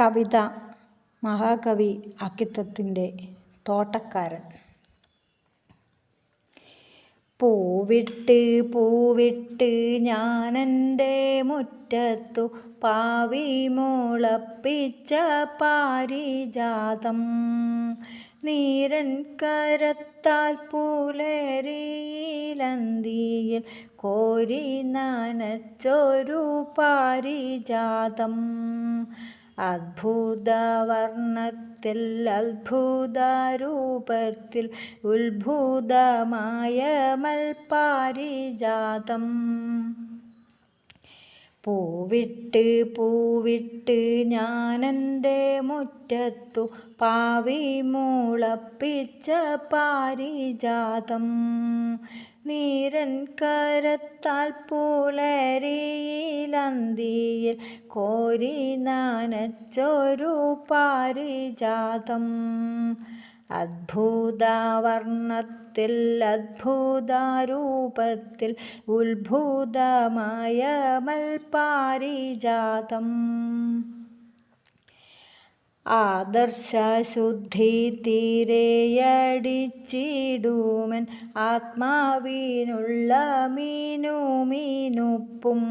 കവിത മഹാകവി അക്കിത്തത്തിന്റെ തോട്ടക്കാരൻ. പൂവിട്ട് പൂവിട്ട് ഞാനെന്റെ മുറ്റത്തു പാവി മുളപ്പിച്ച പാരിജാതം. നീരൻ കരത്താൽ പൂലരിയിലന്തിയിൽ കോരി നനച്ചൊരു പാരിജാതം. അത്ഭുതവർണത്തിൽ അത്ഭുതരൂപത്തിൽ ഉത്ഭുതമായ മൽപാരിജാതം പൂവിട്ട് പൂവിട്ട് ഞാനെന്റെ മുറ്റത്തു പാവി മൂളപ്പിച്ച പാരിജാതം. നീരൻ കരത്താൽ പൂലരിയിലന്തിയിൽ കോരി നനച്ചൊരു പാരിജാതം. അത്ഭുതവർണത്തിൽ അത്ഭുതരൂപത്തിൽ ഉത്ഭുതമായ മൽപാരിജാതം ആദർശശുദ്ധി തീരെയടിച്ചിടൂമൻ ആത്മാവിനുള്ള മീനു മീനുപ്പും.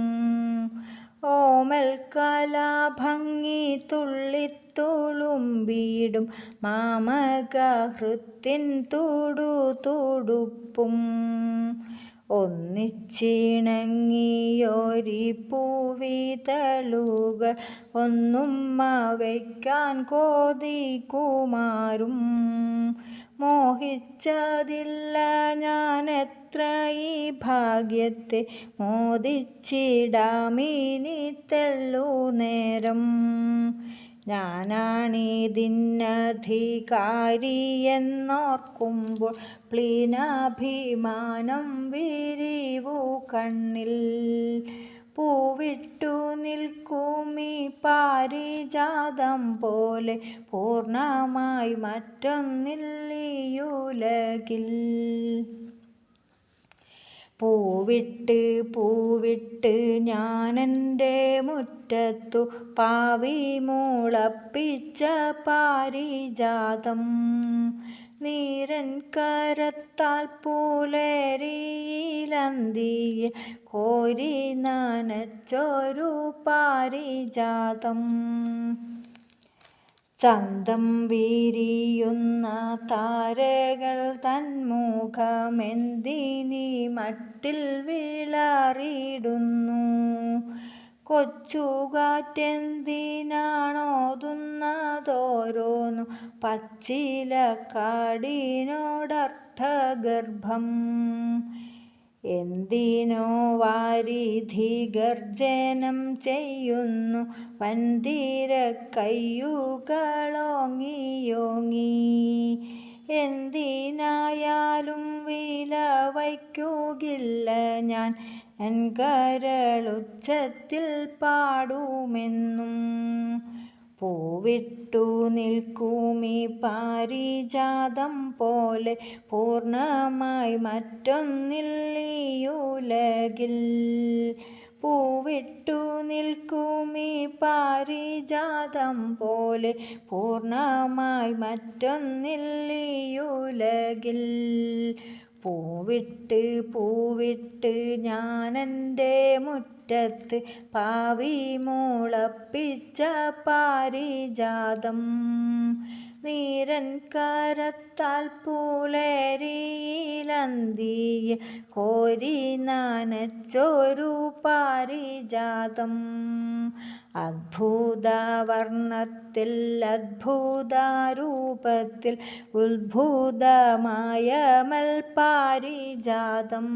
ഓമൽ കലാഭംഗി തുള്ളിത്തുളുമ്പിടും മാമകഹൃത്തിൻ തുടു തുടുപ്പും ഒന്നിച്ചിണങ്ങിയൊരി പൂവിതളുകൾ ഒന്നും വയ്ക്കാൻ കോതികുമാരും മോഹിച്ചതില്ല ഞാൻ എത്ര ഈ ഭാഗ്യത്തെ മോദിച്ചിടാമിനി തെല്ലു നേരം. ഞാനാണിതിന്നധികാരി എന്നോർക്കുമ്പോൾ പ്ലീനാഭിമാനം വിരിവു കണ്ണിൽ. പൂവിട്ടു നിൽക്കുമീ പാരിജാതം പോലെ പൂർണമായി മറ്റൊന്നില്ലിയുലകിൽ പൂവിട്ട് പൂവിട്ട് ഞാനെന്റെ മുറ്റത്തു പാവി മുളപ്പിച്ച പാരിജാതം. നീരൻ കരത്താൽ പൂലരിയിലന്തിയിൽ കോരി നനച്ചൊരു പാരിജാതം. ചന്തം വീരിയുന്ന താരകൾ തന്മുഖമെന്തിനി മട്ടിൽ വിളറിയിടുന്നു. കൊച്ചുകാറ്റെന്തിനാണോതുന്നതോരോന്നു പച്ചില കാടിനോടർത്ഥഗർഭം എന്തിനോ വാരിധി ഗർജനം ചെയ്യുന്നു പന്തിര കയ്യുകളോങ്ങിയോങ്ങി എന്തിനായാലും വില വയ്ക്കുകില്ല ഞാൻ എൻ കരളുച്ചത്തിൽ പാടുമെന്നും. പൂവിട്ടു നിൽക്കൂമി പാരിജാതം പോലെ. പൂർണമായി മറ്റൊന്നില്ലിയുലകിൽ പൂവിട്ടു നിൽക്കൂമി പാരിജാതം പോലെ. പൂർണമായി മറ്റൊന്നില്ലിയുലകിൽ പൂവിട്ട് പൂവിട്ട് ഞാനെന്റെ മുറ്റത്ത് പാവി മുളപ്പിച്ച പാരിജാതം. നീരൻ കരത്താൽ പൂലരിയിലന്തിയ കോരി നനച്ചൊരു പാരിജാതം. അത്ഭുതവർണത്തിൽ അത്ഭുതരൂപത്തിൽ ഉത്ഭുതമായ മൽപാരിജാതം